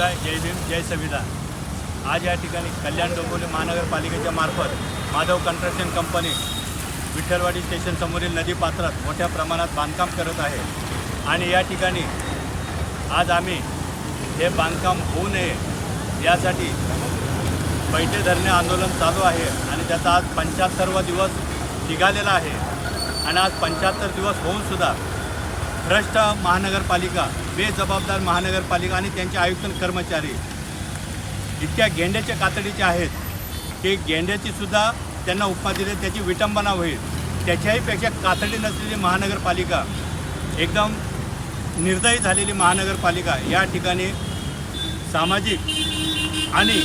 शिवराय जय भीम जय संविधान. आज या ठिकाणी कल्याण डोंबिवली महानगरपालिकेच्या मार्फत माधव कन्स्ट्रक्शन कंपनी विठ्ठलवाडी स्टेशनसमोरील नदीपात्रात नदी पात्रात मोठ्या प्रमाणात बांधकाम करत आहे. आणि या ठिकाणी आज आम्ही हे बांधकाम होऊ नये यासाठी बैठे धरणे आंदोलन चालू आहे आणि त्याचा आज पंच्याहत्तरवा दिवस निघालेला आहे. आणि आज पंच्याहत्तर दिवस होऊनसुद्धा भ्रष्ट महानगरपालिका बेजबाबदार महानगरपालिका आणि त्यांचे आयुक्त कर्मचारी. इतक्या गेंड्याच्या कातडीचे आहेत. की गेंड्याचीसुद्धा त्यांना उपमा दिली त्याची विटंबना होईल. त्याच्याहीपेक्षा कातडी नसलेली महानगरपालिका एकदम निर्दयी झालेली महानगरपालिका या ठिकाणी सामाजिक आणि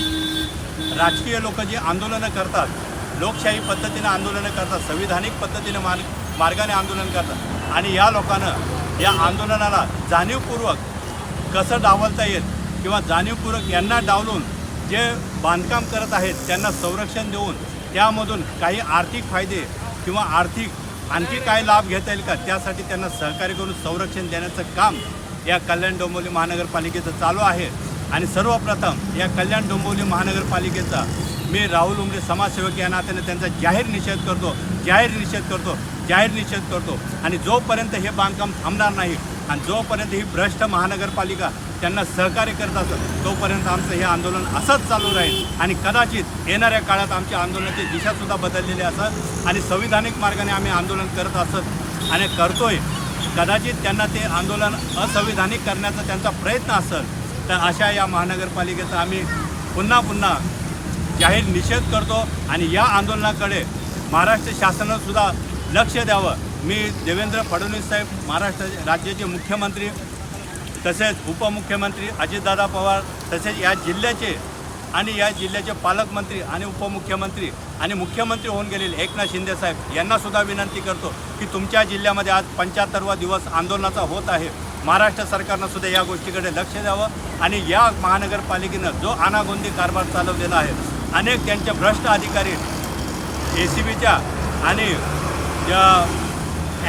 राजकीय लोक जी आंदोलनं करतात लोकशाही पद्धतीनं आंदोलनं करतात संविधानिक पद्धतीनं मार्ग मार्गाने आंदोलन करतात आणि या लोकांना या आंदोलनाला जाणीवपूर्वक कसं डावलता येईल किंवा जाणीवपूर्वक यांना डावलून जे बांधकाम करत आहेत त्यांना संरक्षण देऊन त्यामधून काही आर्थिक फायदे किंवा आर्थिक आणखी काय लाभ घेता येईल का त्यासाठी त्यांना सहकार्य करून संरक्षण देण्याचं काम या कल्याण डोंबिवली महानगरपालिकेचं चालू आहे. आणि सर्वप्रथम या कल्याण डोंबिवली महानगरपालिकेचा मी राहुल उमरे समाजसेवक या नात्याने त्यांचा जाहीर निषेध करतो. जाहीर निषेध करतो जाहीर निषेध करतो. आणि जोपर्यंत हे बांधकाम थांबणार नाही आणि जोपर्यंत ही भ्रष्ट महानगरपालिका त्यांना सहकार्य करत असत तोपर्यंत आमचं हे आंदोलन असंच चालू राहील. आणि कदाचित येणाऱ्या काळात आमच्या आंदोलनाची दिशासुद्धा बदललेली असत आणि संविधानिक मार्गाने आम्ही आंदोलन करत असत आणि करतोय. कदाचित त्यांना ते आंदोलन असंविधानिक करण्याचा त्यांचा प्रयत्न असेल तर अशा या महानगरपालिकेचा आम्ही पुन्हा पुन्हा जाहीर निषेध करतो. आणि या आंदोलनाकडे महाराष्ट्र शासनानं सुद्धा लक्ष द्यावं. मी देवेंद्र फडणवीस साहेब महाराष्ट्र राज्याचे मुख्यमंत्री तसेच उपमुख्यमंत्री अजितदादा पवार तसेच या जिल्ह्याचे आणि या जिल्ह्याचे पालकमंत्री आणि उपमुख्यमंत्री आणि मुख्यमंत्री होऊन गेलेले एकनाथ शिंदेसाहेब यांनासुद्धा विनंती करतो की तुमच्या जिल्ह्यामध्ये आज पंच्याहत्तरवा दिवस आंदोलनाचा होत आहे. महाराष्ट्र सरकारनं सुद्धा या गोष्टीकडे लक्ष द्यावं आणि या महानगरपालिकेनं जो अनागोंदी कारभार चालवलेला आहे अनेक त्यांचे भ्रष्ट अधिकारी ए सी बीच्या आणि ज्या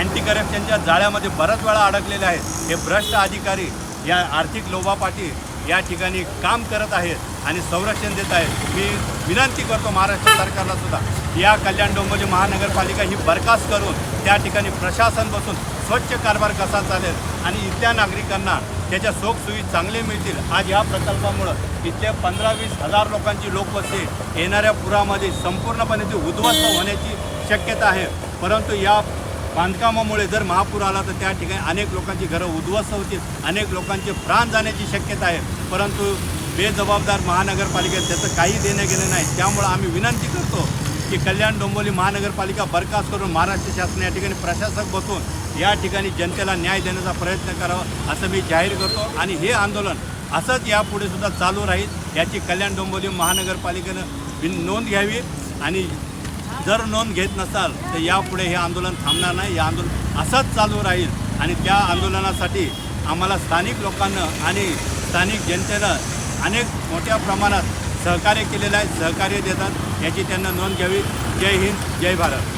अँटी करप्शनच्या जाळ्यामध्ये बऱ्याच वेळा अडकलेले आहेत हे भ्रष्ट अधिकारी या आर्थिक लोभापाठी या ठिकाणी काम करत आहेत आणि संरक्षण देत आहेत. मी विनंती करतो महाराष्ट्र सरकारला सुद्धा या कल्याण डोंबिवली महानगरपालिका ही बरखास्त करून त्या ठिकाणी प्रशासन बसून स्वच्छ कारभार कसा चालेल आणि इथल्या नागरिकांना त्याच्या सोयी चांगले मिळतील आज या प्रकल्पामुळं इथल्या पंधरा वीस हजार लोकांची लोकवस्ती येणाऱ्या पुरामध्ये संपूर्णपणे ती उद्ध्वस्त होण्याची शक्यता आहे. परंतु या बांधकामामुळे जर महापूर आला तर त्या ठिकाणी अनेक लोकांची घरं उद्ध्वस्त होतील अनेक लोकांचे प्राण जाण्याची शक्यता आहे. परंतु बेजबाबदार महानगरपालिकेत त्याचं काही देणं गेलं नाही. त्यामुळं आम्ही विनंती करतो की कल्याण डोंबिवली महानगरपालिका बरखास्त करून महाराष्ट्र शासन या ठिकाणी प्रशासक बसून या ठिकाणी जनतेला न्याय देण्याचा प्रयत्न करावा असं मी जाहीर करतो. आणि हे आंदोलन असंच यापुढे सुद्धा चालू राहील याची कल्याण डोंबिवली महानगरपालिकेनं बिन नोंद घ्यावी. आणि जर नोंद घेत नसाल तर यापुढे हे आंदोलन थांबणार नाही. हे आंदोलन असंच चालू राहील. आणि त्या आंदोलनासाठी आम्हाला स्थानिक लोकांना आणि स्थानिक जनतेनं अनेक मोठ्या प्रमाणात सहकार्य केलेलं आहे सहकार्य देतात याची त्यांना नोंद घ्यावी. जय हिंद जय भारत.